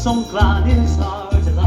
Some glad is hard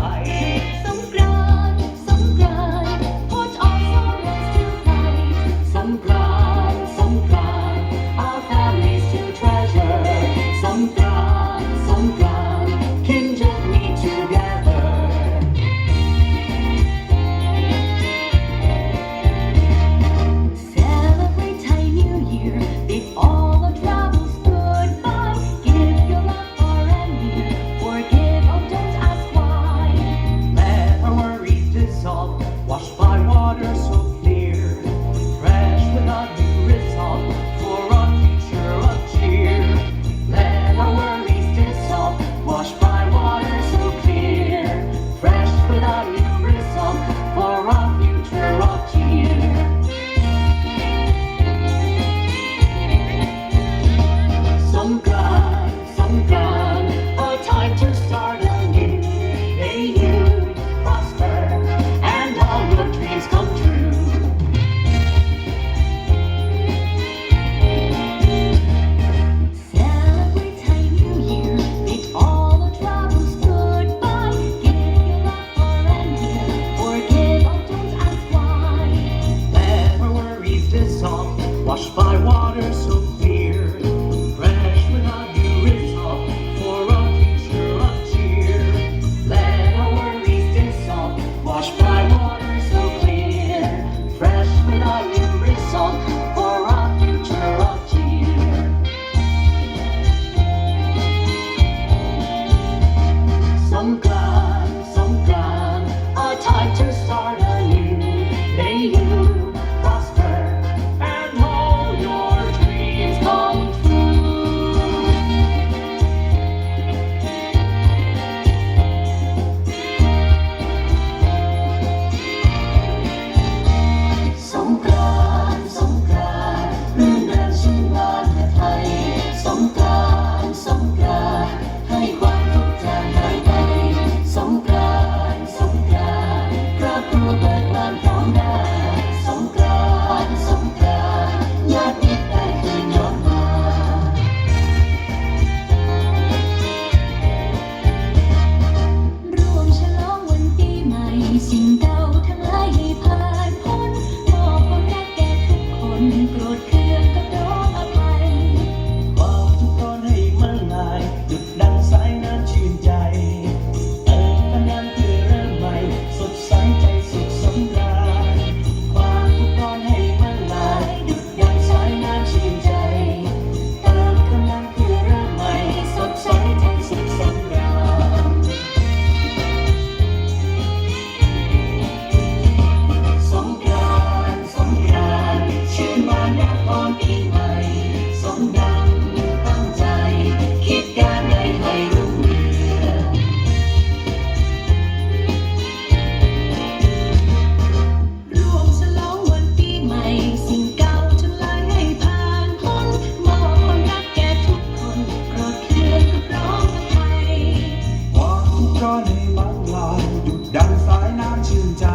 time to start anew. May you. ก็เลยบางลอยดุดดังสายน้ำชื่นใจ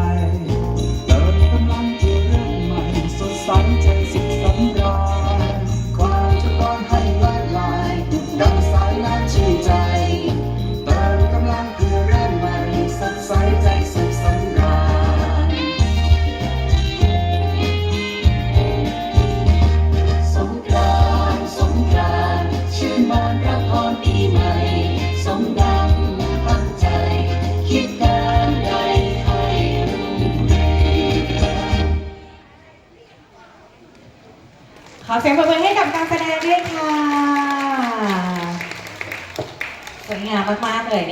ขอเสียงปรบมือให้กับการแสดงด้วยค่ะ สวยงามมากๆเลย